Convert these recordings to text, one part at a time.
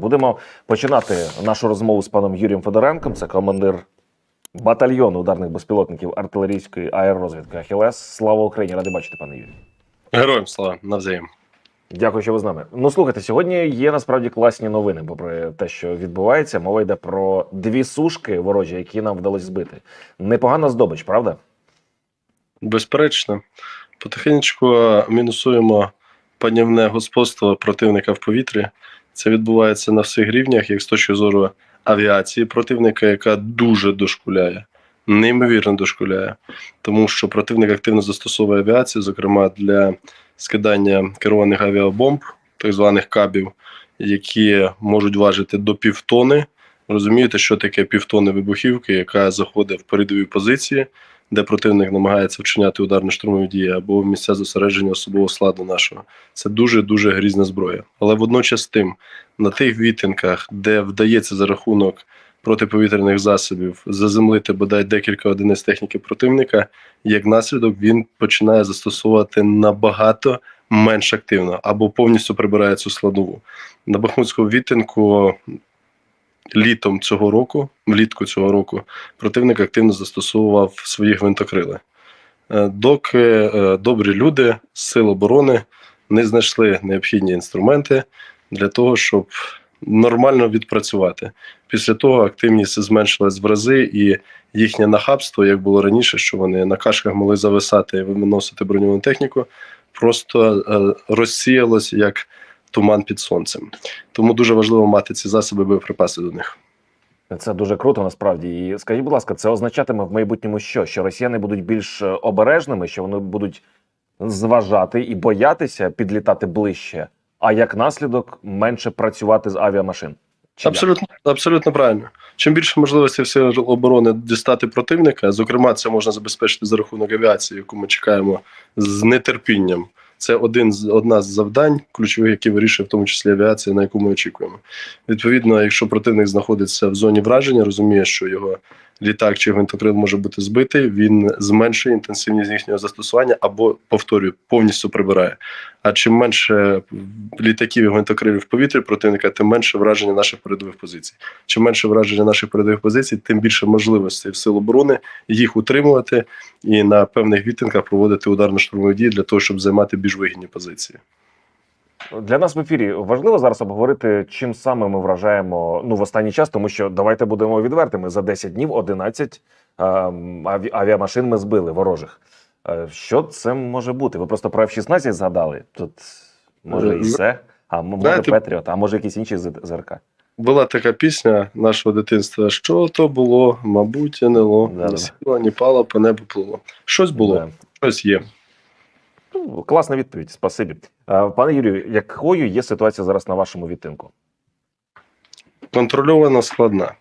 Будемо починати нашу розмову з паном Юрієм Федоренком. Це командир батальйону ударних безпілотників артилерійської аеророзвідки Ахілес. Слава Україні! Радий бачити, пане Юрію. Героям слава навзаєм. Дякую, що ви з нами. Ну слухайте, сьогодні є насправді класні новини, попри те, що відбувається. Мова йде про дві сушки ворожі, які нам вдалося збити. Непогана здобич, правда? Безперечно, потихеньку мінусуємо панівне господство противника в повітрі. Це відбувається на всіх рівнях, як з точки зору авіації противника, яка дуже дошкуляє, неймовірно дошкуляє, тому що противник активно застосовує авіацію, зокрема для скидання керованих авіабомб, так званих кабів, які можуть важити до півтони. Розумієте, що таке півтони вибухівки, яка заходить в передові позиції, де противник намагається вчиняти ударно-штурмові дії або місця зосередження особового складу нашого. Це дуже дуже грізна зброя. Але водночас тим, на тих відтинках, де вдається за рахунок протиповітряних засобів заземлити бодай декілька одиниць техніки противника, як наслідок він починає застосовувати набагато менш активно або повністю прибирає цю складову. На Бахмутському відтинку літом цього року, влітку цього року, противник активно застосовував свої гвинтокрили. Е, Доки е, добрі люди з сил оборони не знайшли необхідні інструменти для того, щоб нормально відпрацювати. Після того активність зменшилась в рази, і їхнє нахабство, як було раніше, що вони на кашках могли зависати і виносити броньовану техніку, просто е, розсіялось як туман під сонцем. Тому дуже важливо мати ці засоби боєприпаси до них. Це дуже круто, насправді. І скажіть, будь ласка, це означатиме в майбутньому що? Що росіяни будуть більш е, обережними, що вони будуть зважати і боятися підлітати ближче, а як наслідок менше працювати з авіамашин? Чи як? Абсолютно, абсолютно правильно. Чим більше можливостей в сил оборони дістати противника, зокрема, це можна забезпечити за рахунок авіації, яку ми чекаємо з нетерпінням. Це один з одна з завдань ключових, які вирішує в тому числі авіація, на яку ми очікуємо. Відповідно, якщо противник знаходиться в зоні враження, розуміє, що його літак чи гвинтокрил може бути збитий, він зменшує інтенсивність їхнього застосування або повторюю, повністю прибирає. А чим менше літаків і гвинтокрилів в повітрі противника, тим менше враження наших передових позицій. Чим менше враження наших передових позицій, тим більше можливостей в сил оборони їх утримувати і на певних відтинках проводити ударно-штурмові дії для того, щоб займати більш вигідні позиції. Для нас в ефірі важливо зараз обговорити, чим саме ми вражаємо ну в останній час, тому що давайте будемо відвертими. За 10 днів 11 ем, аві- авіамашин ми збили ворожих. Е, що це може бути? Ви просто про F-16 згадали. Тут може і Е, все, а може знаєте- Петріот, а може якісь інші ЗРК. Була така пісня нашого дитинства: що то було, мабуть, НЛО, не сіло, ні пало, по небу плило. Щось було, щось є. Ну, Класна відповідь, спасибі. Пане Юрію, якою є ситуація зараз на вашому відтинку? контрольована складна.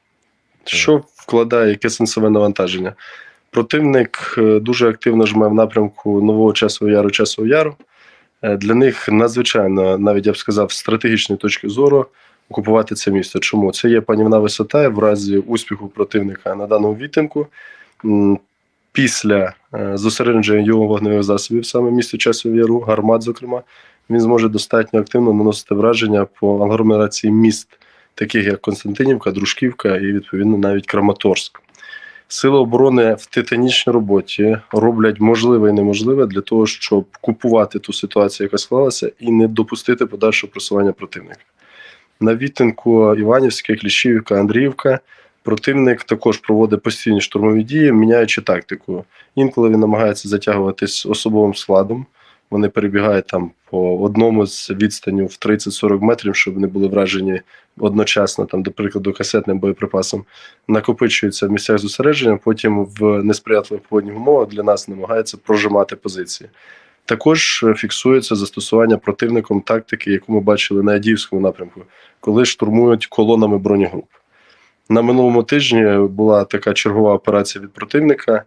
Що вкладає яке сенсове навантаження? Противник е, дуже активно жме в напрямку нового часового яру часового яру. Е, Для них надзвичайно, навіть я б сказав, з стратегічної точки зору окупувати це місто. Чому? Це є панівна висота в разі успіху противника на даному відтинку. Після е, зосередження його вогневих засобів, саме місто часового яру, гармат, зокрема, він зможе достатньо активно наносити враження по агломерації міст таких як Константинівка, Дружківка і відповідно навіть Краматорськ. Сили оборони в титанічній роботі роблять можливе і неможливе для того, щоб купувати ту ситуацію, яка склалася, і не допустити подальшого просування противника. На відтинку Іванівська, Кліщівка, Андріївка противник також проводить постійні штурмові дії, міняючи тактику. Інколи він намагається затягуватись особовим складом. Вони перебігають там по одному з відстанів в 30-40 метрів, щоб не були вражені одночасно, там, до прикладу, касетним боєприпасом, накопичуються в місцях зосередження, потім в несприятливих погодних умовах для нас намагаються прожимати позиції. Також е, фіксується застосування противником тактики, яку ми бачили на Адіївському напрямку, коли штурмують колонами бронегруп. На минулому тижні була така чергова операція від противника.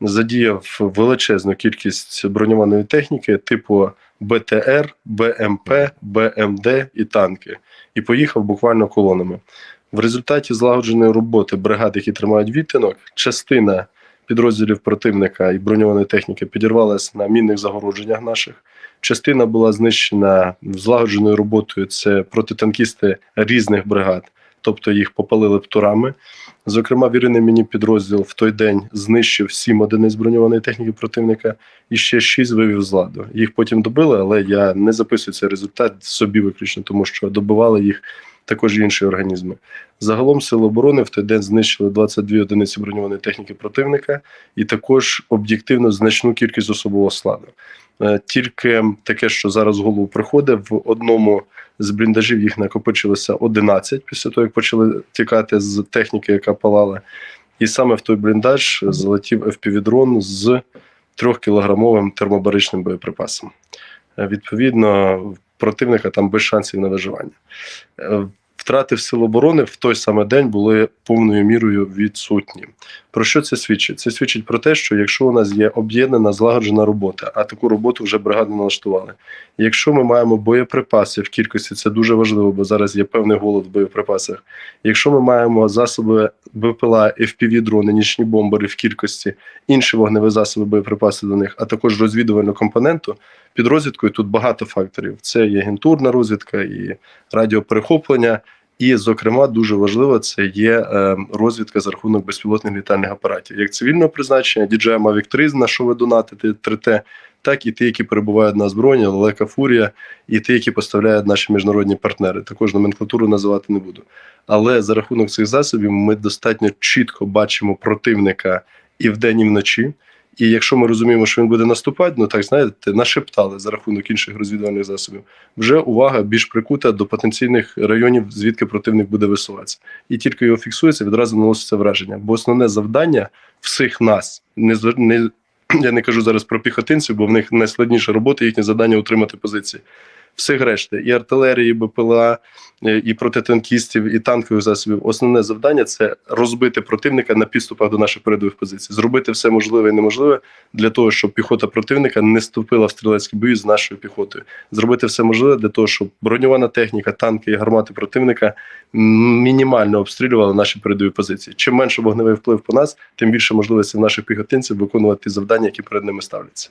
Задіяв величезну кількість броньованої техніки, типу БТР, БМП, БМД і танки, і поїхав буквально колонами. В результаті злагодженої роботи бригад, які тримають відтинок, частина підрозділів противника і броньованої техніки підірвалась на мінних загородженнях наших. Частина була знищена злагодженою роботою. Це протитанкісти різних бригад, тобто їх попалили птурами. Зокрема, вірений мені підрозділ в той день знищив сім одиниць броньованої техніки противника і ще шість вивів з ладу. Їх потім добили, але я не записую цей результат собі виключно, тому що добивали їх також інші організми. Загалом сили оборони в той день знищили 22 одиниці броньованої техніки противника і також об'єктивно значну кількість особового складу. Е, Тільки таке, що зараз в голову приходить, в одному з бліндажів їх накопичилося 11 після того, як почали тікати з техніки, яка палала. І саме в той бліндаж залетів FPV-дрон з 3-кілограмовим термобаричним боєприпасом. Е, Відповідно, противника там без шансів на виживання. Е, Втрати в сил оборони в той самий день були повною мірою відсутні. Про що це свідчить? Це свідчить про те, що якщо у нас є об'єднана злагоджена робота, а таку роботу вже бригади налаштували. Якщо ми маємо боєприпаси в кількості, це дуже важливо, бо зараз є певний голод в боєприпасах. Якщо ми маємо засоби БПЛА, fpv дрони, нічні бомбери в кількості, інші вогневі засоби, боєприпаси до них, а також розвідувальну компоненту. Під розвідкою тут багато факторів. Це і агентурна розвідка, і радіоперехоплення. І, зокрема, дуже важливо це є е, розвідка за рахунок безпілотних літальних апаратів, як цивільного призначення, DJI Mavic 3, на що ви донатите 3T, так і ті, які перебувають на озброєнні, Лелека Фурія, і ті, які поставляють наші міжнародні партнери. Також номенклатуру називати не буду. Але за рахунок цих засобів ми достатньо чітко бачимо противника і вдень, і вночі. І якщо ми розуміємо, що він буде наступати, ну так знаєте, нашептали за рахунок інших розвідувальних засобів. Вже увага більш прикута до потенційних районів, звідки противник буде висуватися. І тільки його фіксується, відразу наноситься враження. Бо основне завдання всіх нас не не я не кажу зараз про піхотинців, бо в них найскладніша робота, їхнє завдання утримати позиції. Всіх решти, і артилерії, і БПЛА, е, і протитанкістів, і танкових засобів. Основне завдання це розбити противника на підступах до наших передових позицій, зробити все можливе і неможливе для того, щоб піхота противника не вступила в стрілецький бій з нашою піхотою. Зробити все можливе для того, щоб броньована техніка, танки і гармати противника мінімально обстрілювали наші передові позиції. Чим менше вогневий вплив по нас, тим більше можливості наших піхотинців виконувати завдання, які перед ними ставляться.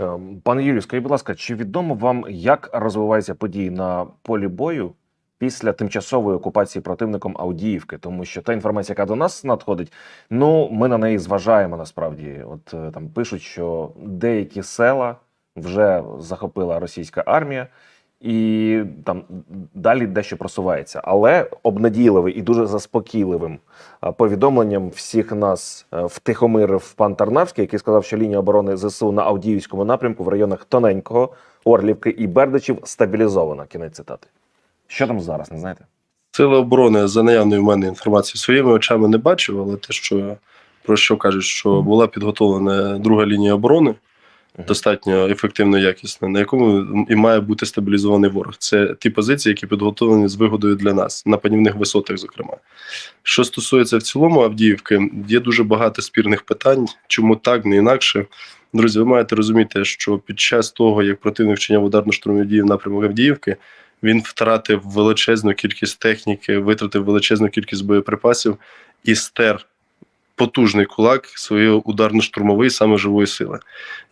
Ем, Пане Юрію, скажіть, будь ласка, чи відомо вам, як розвиваються події на полі бою після тимчасової окупації противником Авдіївки? Тому що та інформація, яка до нас надходить, ну ми на неї зважаємо насправді. От е, там пишуть, що деякі села вже захопила російська армія. І там далі дещо просувається, але обнадійливий і дуже заспокійливим повідомленням всіх нас е, втихомирив пан Тарнавський, який сказав, що лінія оборони ЗСУ на Авдіївському напрямку в районах Тоненького, Орлівки і Бердичів стабілізована. Кінець цитати. Що там зараз, не знаєте? Сили оборони за наявною в мене інформацією своїми очами не бачив, але те, що про що кажуть, що була підготовлена друга лінія оборони. Достатньо ефективно якісна, на якому і має бути стабілізований ворог. Це ті позиції, які підготовлені з вигодою для нас на панівних висотах, зокрема. Що стосується в цілому Авдіївки, є дуже багато спірних питань, чому так, не інакше. Друзі, ви маєте розуміти, що під час того, як противник вчиняв ударно-штурмові дії в напрямок Авдіївки, він втратив величезну кількість техніки, витратив величезну кількість боєприпасів і стер потужний кулак своєї ударно-штурмової саме живої сили.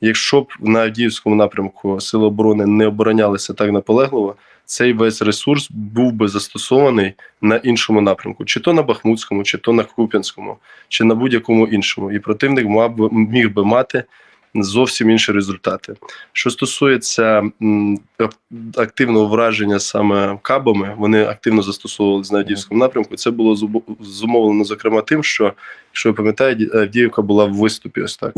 Якщо б на Авдіївському напрямку сили оборони не оборонялися так наполегливо, цей весь ресурс був би застосований на іншому напрямку, чи то на Бахмутському, чи то на Куп'янському, чи на будь-якому іншому. І противник мав би міг би мати зовсім інші результати. Що стосується активного враження саме кабами, вони активно застосовувалися на Авдіївському напрямку. Це було зумовлено зокрема тим, що якщо ви пам'ятаєте, Авдіївка була в виступі ось так.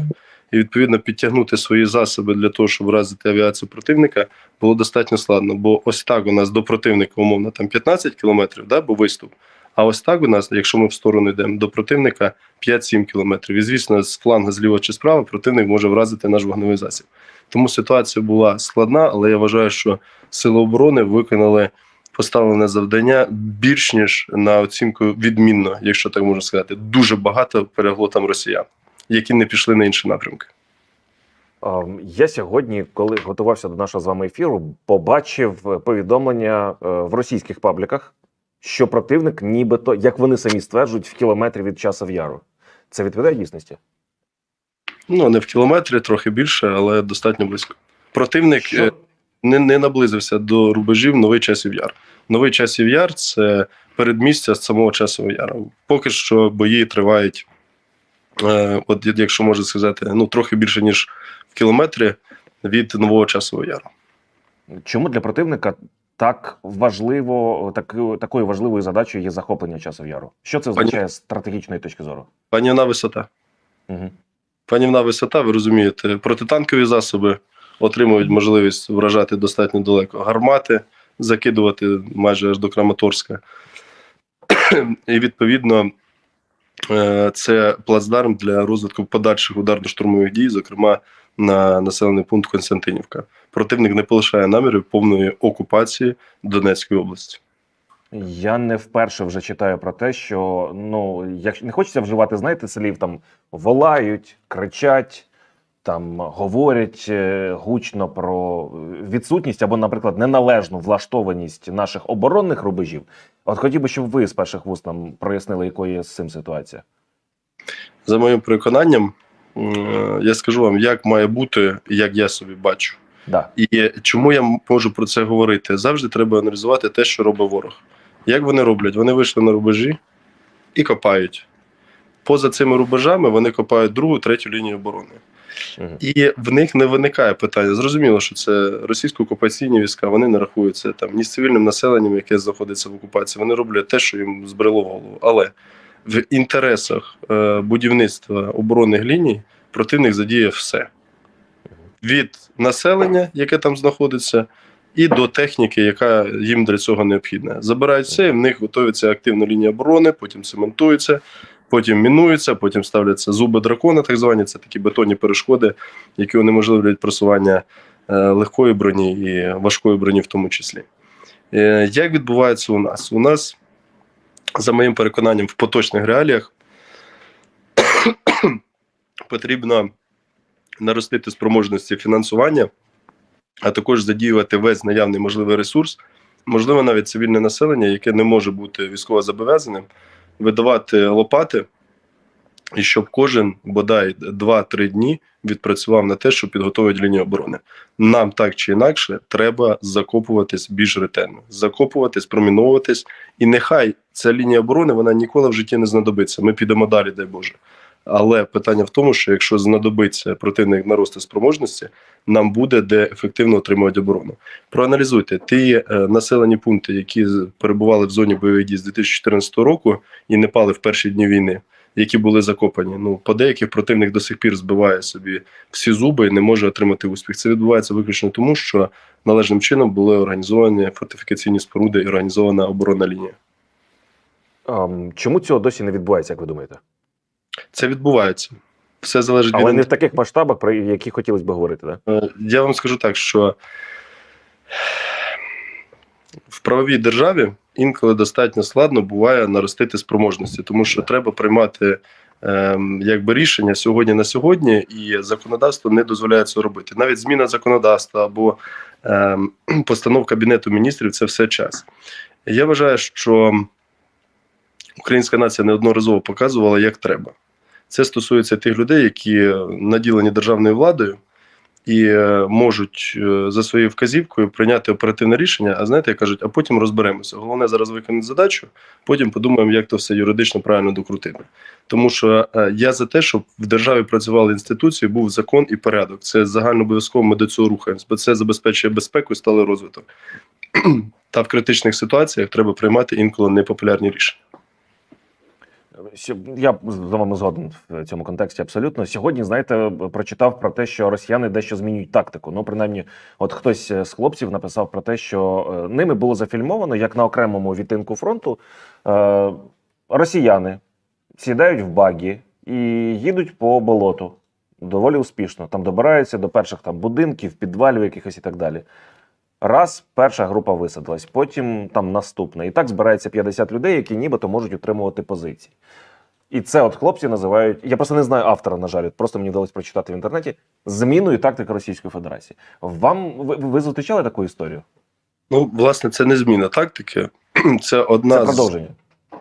І відповідно підтягнути свої засоби для того, щоб вразити авіацію противника, було достатньо складно. Бо ось так у нас до противника, умовно, там 15 кілометрів, да, бо виступ. А ось так у нас, якщо ми в сторону йдемо до противника 5-7 кілометрів. І звісно, з фланга зліва чи справа противник може вразити наш вогневий засіб. Тому ситуація була складна, але я вважаю, що сили оборони виконали поставлене завдання більш ніж на оцінку відмінно, якщо так можна сказати. Дуже багато перегло там росіян, які не пішли на інші напрямки. Ем, Я сьогодні, коли готувався до нашого з вами ефіру, побачив е, повідомлення е, в російських пабліках, що противник, нібито, як вони самі стверджують, в кілометрі від часов яру. Це відповідає дійсності? Ну не в кілометрі, трохи більше, але достатньо близько. Противник Що? е, не, не наблизився до рубежів новий часів яр. Новий часів яр це передмістя з самого часового яру. Поки що бої тривають, от якщо можна сказати, ну трохи більше ніж в кілометрі від нового часового яру. Чому для противника так важливо, так, такою важливою задачею є захоплення часу яру? Що це означає з стратегічної точки зору? Панівна висота. Угу. Панівна висота, ви розумієте, протитанкові засоби отримують можливість вражати достатньо далеко. Гармати закидувати майже аж до Краматорська. І відповідно е, це плацдарм для розвитку подальших ударно-штурмових дій, зокрема на населений пункт Константинівка. Противник не полишає намірів повної окупації Донецької області. Я не вперше вже читаю про те, що ну, як не хочеться вживати, знаєте, слів там волають, кричать, там говорять е, гучно про відсутність або, наприклад, неналежну влаштованість наших оборонних рубежів. От хотів би, щоб ви з перших вуст нам прояснили, якою є з цим ситуація. За моїм переконанням, е, я скажу вам, як має бути, як я собі бачу. Да. І чому я можу про це говорити? Завжди треба аналізувати те, що робить ворог. Як вони роблять? Вони вийшли на рубежі і копають. Поза цими рубежами вони копають другу, третю лінію оборони. І в них не виникає питання. Зрозуміло, що це російсько-окупаційні війська, вони не рахуються там ні з цивільним населенням, яке знаходиться в окупації. Вони роблять те, що їм збрело в голову. Але в інтересах е, будівництва оборонних ліній противник задіє все від населення, яке там знаходиться, і до техніки, яка їм для цього необхідна. Забирають все, і в них готується активна лінія оборони, потім цементується, потім мінується, потім ставляться зуби дракона, так звані це такі бетонні перешкоди, які унеможливлюють просування е, легкої броні і важкої броні, в тому числі. Е, Як відбувається у нас? У нас, за моїм переконанням, в поточних реаліях потрібно наростити спроможності фінансування, а також задіювати весь наявний можливий ресурс, можливо, навіть цивільне населення, яке не може бути військово зобов'язаним, видавати лопати, і щоб кожен бодай 2-3 дні відпрацював на те, щоб підготовити лінію оборони. Нам так чи інакше треба закопуватись більш ретельно, закопуватись, проміновуватись, і нехай ця лінія оборони вона ніколи в житті не знадобиться. Ми підемо далі, дай Боже. Але питання в тому, що якщо знадобиться противник нарости спроможності, нам буде де ефективно отримувати оборону. Проаналізуйте ті е, населені пункти, які перебували в зоні бойових дій з 2014 року і не пали в перші дні війни, які були закопані. Ну по деяких противник до сих пір збиває собі всі зуби і не може отримати успіх. Це відбувається виключно тому, що належним чином були організовані фортифікаційні споруди і організована оборонна лінія. Чому цього досі не відбувається, як ви думаєте? Це відбувається. Все залежить Але від не в таких масштабах, про які хотілося б говорити, да? Е, Я вам скажу так, що в правовій державі інколи достатньо складно буває наростити спроможності, тому що треба приймати ем, якби рішення сьогодні на сьогодні, і законодавство не дозволяє це робити. Навіть зміна законодавства або ем, постанов Кабінету міністрів це все час. Я вважаю, що українська нація неодноразово показувала, як треба. Це стосується тих людей, які наділені державною владою і е, можуть е, за своєю вказівкою прийняти оперативне рішення. А знаєте, кажуть, а потім розберемося. Головне зараз виконати задачу, потім подумаємо, як то все юридично правильно докрутити. Тому що е, я за те, щоб в державі працювали інституції, був закон і порядок. Це загальнообов'язково ми до цього рухаємось, бо це забезпечує безпеку і сталий розвиток. Та в критичних ситуаціях треба приймати інколи непопулярні рішення. Я з вами згоден в цьому контексті абсолютно. Сьогодні, знаєте, прочитав про те, що росіяни дещо змінюють тактику. Ну, принаймні, от хтось з хлопців написав про те, що е, ними було зафільмовано, як на окремому відтинку фронту е, росіяни сідають в багі і їдуть по болоту доволі успішно. Там добираються до перших там будинків, підвалів якихось і так далі. Раз перша група висадилась, потім там наступна. І так збирається 50 людей, які нібито можуть утримувати позиції. І це от хлопці називають. Я просто не знаю автора, на жаль, просто мені вдалося прочитати в інтернеті зміною тактики Російської Федерації. Вам ви, ви зустрічали таку історію? Ну, власне, це не зміна тактики, це одна Це з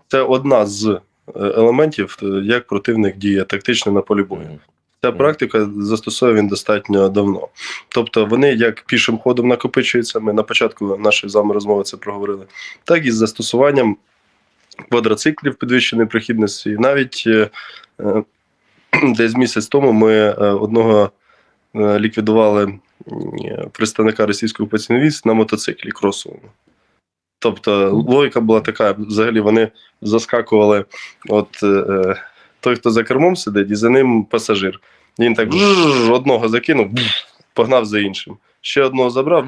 це одна з е, елементів, е, як противник діє тактично на полі бою. Ця практика застосовує він достатньо давно. Тобто вони як пішим ходом накопичуються. Ми на початку нашої з вами розмови це проговорили, так і з застосуванням квадроциклів підвищеної прохідності. Навіть е, е, десь місяць тому ми е, одного е, ліквідували е, представника російської окупаційної військ на мотоциклі кросовому. Тобто логіка була така: взагалі вони заскакували, от е, той, хто за кермом сидить, і за ним пасажир. І Він так одного закинув, погнав за іншим. Ще одного забрав,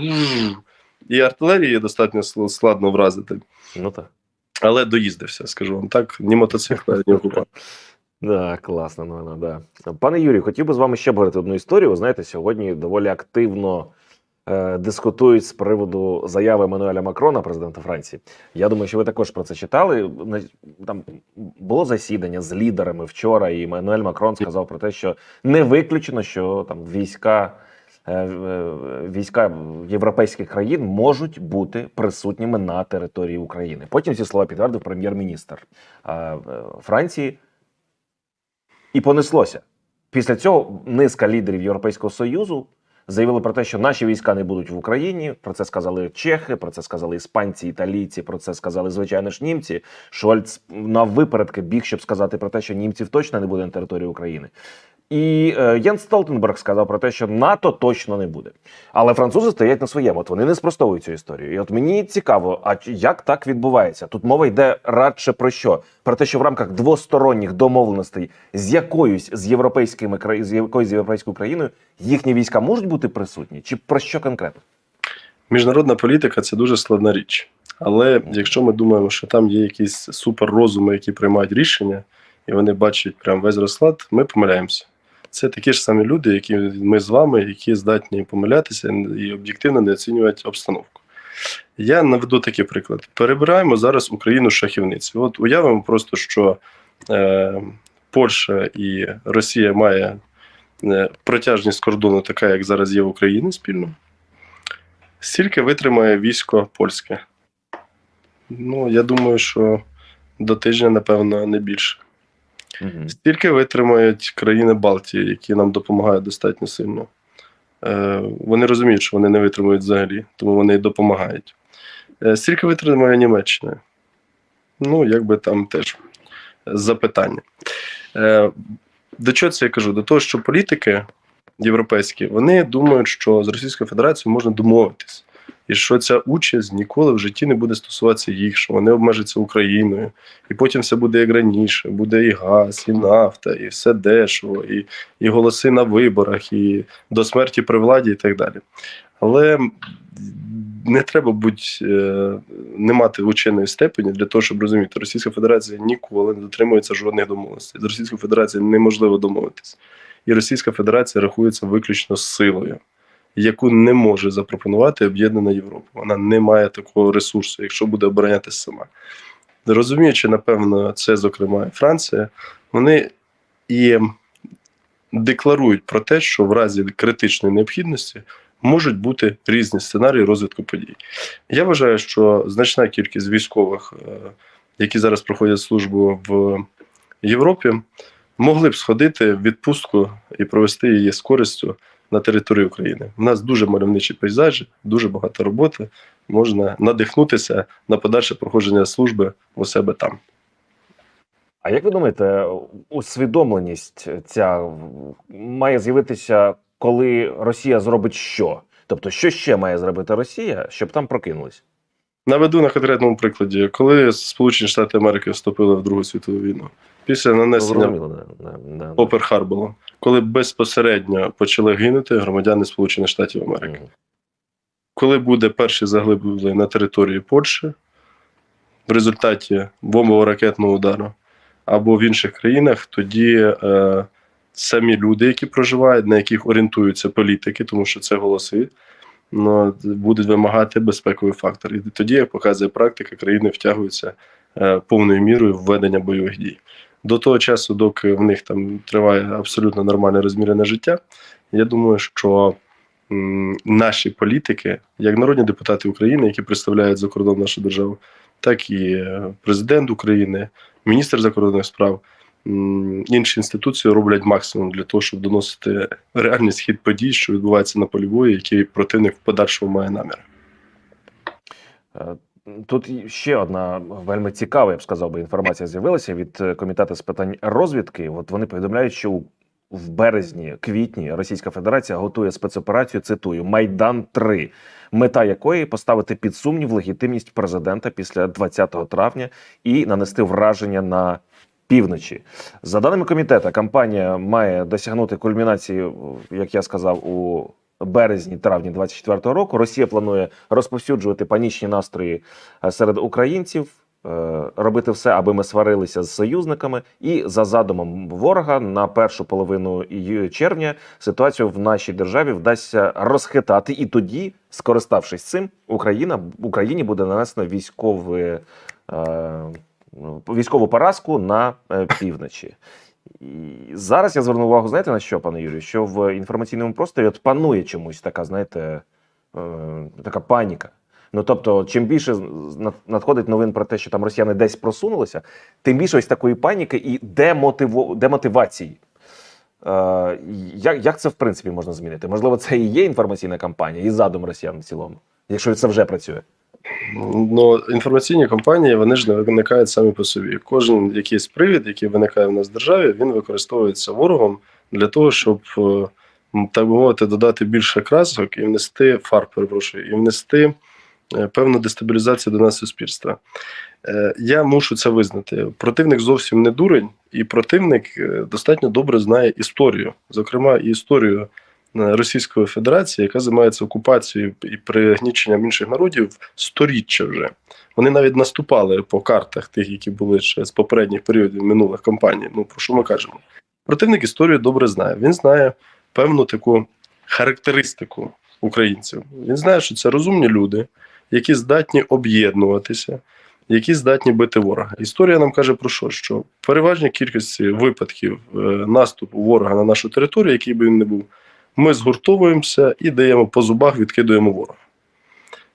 і артилерії достатньо складно вразити. Ну так. Але доїздився, скажу вам так, ні мотоцикла, ні окупанта. Да, класна новина, да. Пане Юрію, хотів би з вами ще обговорити одну історію. Ви знаєте, сьогодні доволі активно дискутують з приводу заяви Еммануеля Макрона, президента Франції. Я думаю, що ви також про це читали. Там було засідання з лідерами вчора, і Еммануель Макрон сказав про те, що не виключено, що там війська. е, е, Війська європейських країн можуть бути присутніми на території України. Потім ці слова підтвердив прем'єр-міністр е, е, Франції і понеслося. Після цього низка лідерів Європейського Союзу заявили про те, що наші війська не будуть в Україні. Про це сказали чехи, про це сказали іспанці, італійці, про це сказали звичайно ж німці. Шольц на випередки біг, щоб сказати про те, що німців точно не буде на території України. І е, Столтенберг сказав про те, що НАТО точно не буде. Але французи стоять на своєму. От вони не спростовують цю історію. І от мені цікаво, а як так відбувається? Тут мова йде радше про що? Про те, що в рамках двосторонніх домовленостей з якоюсь з європейськими з якоюсь з європейською країною їхні війська можуть бути присутні? Чи про що конкретно? Міжнародна політика це дуже складна річ. Але якщо ми думаємо, що там є якісь суперрозуми, які приймають рішення, і вони бачать прям весь розклад, ми помиляємося. Це такі ж самі люди, які ми з вами, які здатні помилятися і об'єктивно не оцінювати обстановку. Я наведу такий приклад: перебираємо зараз Україну шахівниці. От уявимо просто, що е, Польща і Росія має е, протяжність кордону, така, як зараз є в Україні спільно. Скільки витримає військо польське? Ну, я думаю, що до тижня, напевно, не більше. Угу. Стільки витримають країни Балтії, які нам допомагають достатньо сильно. Е, вони розуміють, що вони не витримують взагалі, тому вони й допомагають. Е, стільки витримає Німеччина. Ну, якби там теж запитання. Е, до чого це я кажу? До того, що політики європейські вони думають, що з Російською Федерацією можна домовитись. І що ця участь ніколи в житті не буде стосуватися їх, що вони обмежаться Україною, і потім все буде як раніше. Буде і газ, і нафта, і все дешево, і, і голоси на виборах, і до смерті при владі, і так далі. Але не треба бути е, не мати ученої степені для того, щоб розуміти, Російська Федерація ніколи не дотримується жодних домовленостей. З Російською Федерацією неможливо домовитись. І Російська Федерація рахується виключно силою, яку не може запропонувати об'єднана Європа. Вона не має такого ресурсу, якщо буде оборонятися сама. Розуміючи, напевно, це, зокрема, і Франція, вони і декларують про те, що в разі критичної необхідності можуть бути різні сценарії розвитку подій. Я вважаю, що значна кількість військових, е, які зараз проходять службу в Європі, могли б сходити в відпустку і провести її з користю на території України. У нас дуже мальовничі пейзажі, дуже багато роботи. Можна надихнутися на подальше проходження служби у себе там. А як ви думаєте, усвідомленість ця має з'явитися, коли Росія зробить що? Тобто, що ще має зробити Росія, щоб там прокинулись? Наведу на конкретному прикладі, коли Сполучені Штати Америки вступили в Другу світову війну, після нанесення. Попер Харбору, коли безпосередньо почали гинути громадяни Сполучених Штатів Америки. Коли буде перший заглиблення на території Польщі в результаті бомбово-ракетного удару або в інших країнах, тоді е, самі люди, які проживають, на яких орієнтуються політики, тому що це голоси, ну, будуть вимагати безпековий фактор. І тоді, як показує практика, країни втягуються е, повною мірою в ведення бойових дій. До того часу, доки в них там триває абсолютно нормальне розмірене життя, я думаю, що наші політики, як народні депутати України, які представляють за кордон нашу державу, так і е, президент України, міністр закордонних справ, інші інституції роблять максимум для того, щоб доносити реальний схід подій, що відбувається на полі бою, який противник в подальшому має наміри. Е, Тут ще одна вельми цікава, я б сказав би, інформація з'явилася від е, комітету з питань розвідки. От вони повідомляють, що в березні, квітні Російська Федерація готує спецоперацію. Цитую Майдан 3 мета якої поставити під сумнів легітимність президента після 20 травня і нанести враження на півночі. За даними комітету, кампанія має досягнути кульмінації, як я сказав, у березні-травні 24 року. Росія планує розповсюджувати панічні настрої е, серед українців. е, Робити все, аби ми сварилися з союзниками, і за задумом ворога на першу половину червня ситуацію в нашій державі вдасться розхитати, і тоді, скориставшись цим, Україна Україні буде нанесено військове, е, військову поразку на е, півночі. І зараз я зверну увагу, знаєте на що, пане Юрію? Що в інформаційному просторі от панує чомусь така, знаєте, е, така паніка. Ну тобто, чим більше надходить новин про те, що там росіяни десь просунулися, тим більше ось такої паніки і демотиво, демотивації. Е, як, як це в принципі можна змінити? Можливо, це і є інформаційна кампанія, і задум росіян в цілому, якщо це вже працює. Ну, інформаційні кампанії вони ж не виникають самі по собі. Кожен якийсь привід, який виникає в нас в державі, він використовується ворогом для того, щоб е, так би мовити, додати більше красок і внести фар, перепрошую, і внести е, певну дестабілізацію до нас суспільства. Е, Я мушу це визнати. Противник зовсім не дурень, і противник достатньо добре знає історію, зокрема і історію Російської Федерації, яка займається окупацією і пригніченням інших народів сторіччя вже. Вони навіть наступали по картах тих, які були ще з попередніх періодів минулих кампаній. Ну про що ми кажемо? Противник історію добре знає. Він знає певну таку характеристику українців. Він знає, що це розумні люди, які здатні об'єднуватися, які здатні бити ворога. Історія нам каже про що? Що в переважній кількості випадків е, наступу ворога на нашу територію, який би він не був, ми згуртовуємося і даємо по зубах, відкидуємо ворога.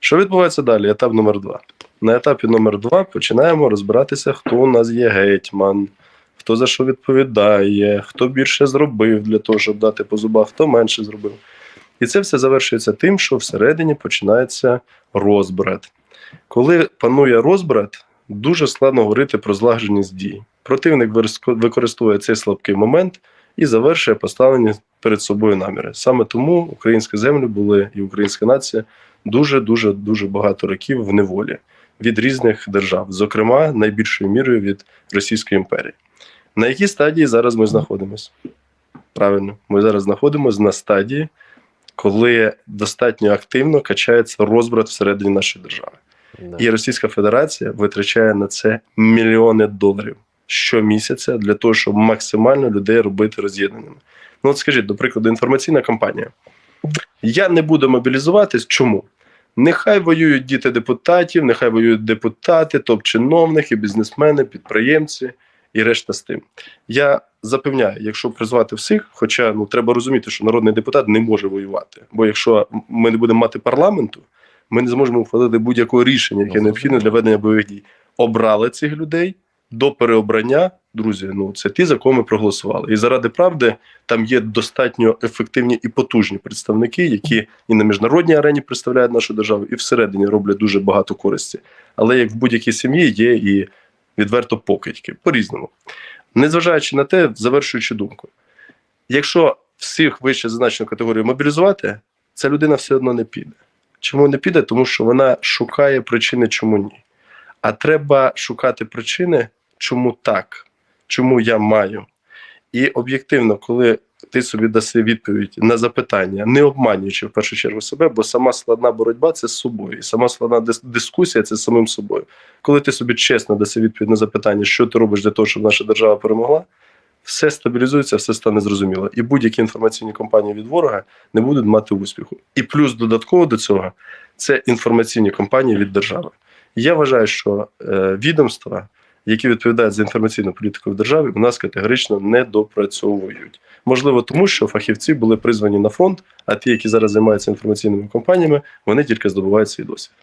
Що відбувається далі? Етап номер два. На етапі номер два починаємо розбиратися, хто у нас є гетьман, хто за що відповідає, хто більше зробив для того, щоб дати по зубах, хто менше зробив. І це все завершується тим, що всередині починається розбрат. Коли панує розбрат, дуже складно говорити про злагодженість дій. Противник використовує цей слабкий момент і завершує поставлені перед собою наміри. Саме тому українські землі були і українська нація дуже дуже дуже багато років в неволі від різних держав, зокрема найбільшою мірою від Російської імперії. На якій стадії зараз ми знаходимося? Правильно, ми зараз знаходимося на стадії, коли достатньо активно качається розбрат всередині нашої держави. Да. І Російська Федерація витрачає на це мільйони доларів щомісяця для того, щоб максимально людей робити роз'єднаними. Ну, от скажіть, до прикладу, інформаційна кампанія. Я не буду мобілізуватись. Чому? Нехай воюють діти депутатів, нехай воюють депутати, топ-чиновники, бізнесмени, підприємці і решта з тим. Я запевняю, якщо призвати всіх, хоча ну треба розуміти, що народний депутат не може воювати. Бо якщо ми не будемо мати парламенту, ми не зможемо ухвалити будь-якого рішення, яке Ну, необхідне для ведення бойових дій. Обрали цих людей до переобрання. Друзі, ну це ті, за кого ми проголосували. І заради правди там є достатньо ефективні і потужні представники, які і на міжнародній арені представляють нашу державу, і всередині роблять дуже багато користі. Але як в будь-якій сім'ї є і відверто покидьки по-різному. Незважаючи на те, завершуючи думку, якщо всіх вище зазначену категорію мобілізувати, ця людина все одно не піде. Чому не піде? Тому що вона шукає причини, чому ні. А треба шукати причини, чому так, чому я маю. І об'єктивно, коли ти собі даси відповідь на запитання, не обманюючи в першу чергу себе, бо сама складна боротьба це з собою, і сама складна дис- дискусія це з самим собою. Коли ти собі чесно даси відповідь на запитання, що ти робиш для того, щоб наша держава перемогла, все стабілізується, все стане зрозуміло. І будь-які інформаційні кампанії від ворога не будуть мати успіху. І плюс додатково до цього це інформаційні кампанії від держави. Я вважаю, що е, відомства, які відповідають за інформаційну політику в державі, у нас категорично не допрацьовують. Можливо, тому що фахівці були призвані на фронт, а ті, які зараз займаються інформаційними компаніями, вони тільки здобувають свій досвід.